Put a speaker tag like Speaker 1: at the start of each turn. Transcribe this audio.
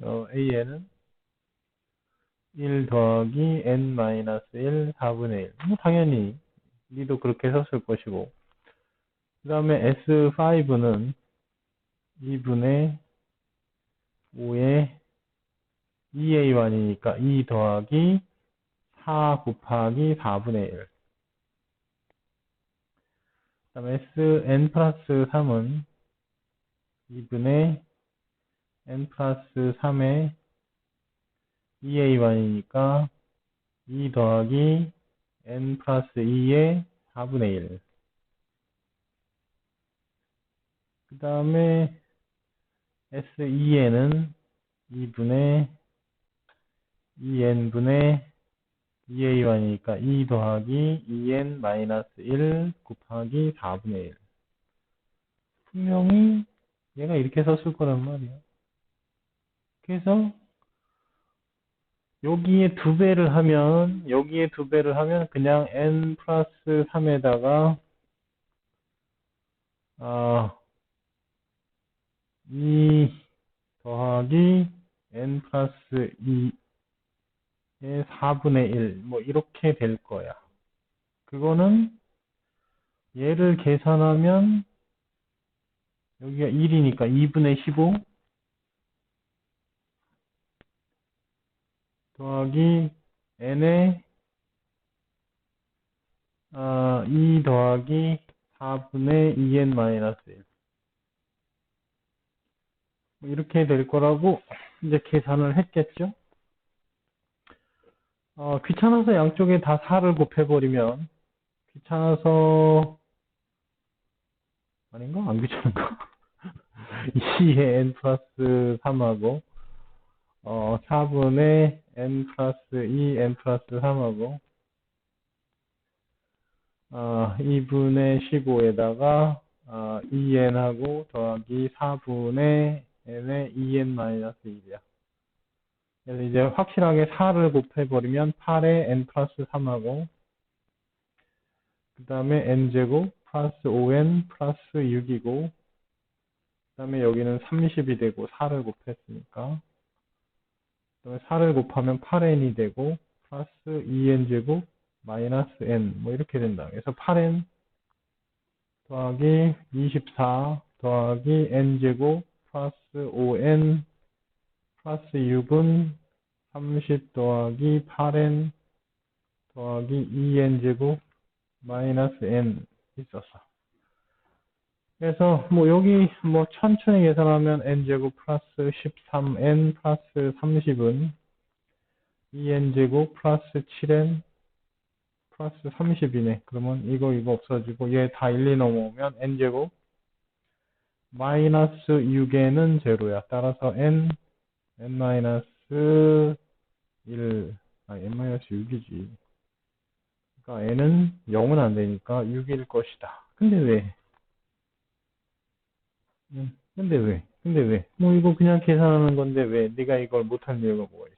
Speaker 1: 어, AN은 1 더하기 N 마이너스 1 4분의 1. 뭐 당연히 니도 그렇게 썼을 것이고 그 다음에 S5는 2분의 5의 2A1이니까 2 더하기 4 곱하기 4분의 1. 그 다음에 Sn 플러스 3은 2분의 n 플러스 3의 2A1이니까 2 더하기 n 플러스 2의 4분의 1. 그 다음에 S2에는 2분의 2n분의 2a1이니까 2 더하기 2n 마이너스 1 곱하기 4분의 1. 분명히 얘가 이렇게 썼을 거란 말이야. 그래서 여기에 두 배를 하면 여기에 두 배를 하면 그냥 n 플러스 3에다가 아, 2 더하기 n 플러스 2의 4분의 1, 뭐 이렇게 될 거야. 그거는 얘를 계산하면 여기가 1이니까 2분의 15 더하기 n의 아, 2 더하기 4분의 2n 마이너스 1. 뭐 이렇게 될 거라고 이제 계산을 했겠죠. 어, 귀찮아서 양쪽에 다 4를 곱해버리면 귀찮아서 아닌가? 안 귀찮은가? 2의 n 플러스 3하고 어, 4분의 n 플러스 2 n 플러스 3하고 어, 2분의 15에다가 어, 2n하고 더하기 4분의 n의 2n 마이너스 1이야. 그래서 이제 확실하게 4를 곱해버리면 8의 n 플러스 3하고 그 다음에 n제곱 플러스 5n 플러스 6이고 그 다음에 여기는 30이 되고 4를 곱했으니까 그 다음에 4를 곱하면 8n이 되고 플러스 2n제곱 마이너스 n 뭐 이렇게 된다. 그래서 8n 더하기 24 더하기 n제곱 플러스 5n 플러스 6은 30 더하기 8n 더하기 2n제곱 마이너스 n 있었어. 그래서 뭐 여기 뭐 천천히 계산하면 n제곱 플러스 13n 플러스 30은 2n제곱 플러스 7n 플러스 30이네. 그러면 이거 이거 없어지고 얘 다 1, 2 넘어오면 n제곱 마이너스 6에는 제로야. 따라서 n n 마이너스 1 아, n 마이너스 6이지. 그러니까 n은 0은 안 되니까 6일 것이다. 근데 왜? 응, 근데 왜? 근데 왜? 뭐 이거 그냥 계산하는 건데 왜? 네가 이걸 못할 이유가 있어?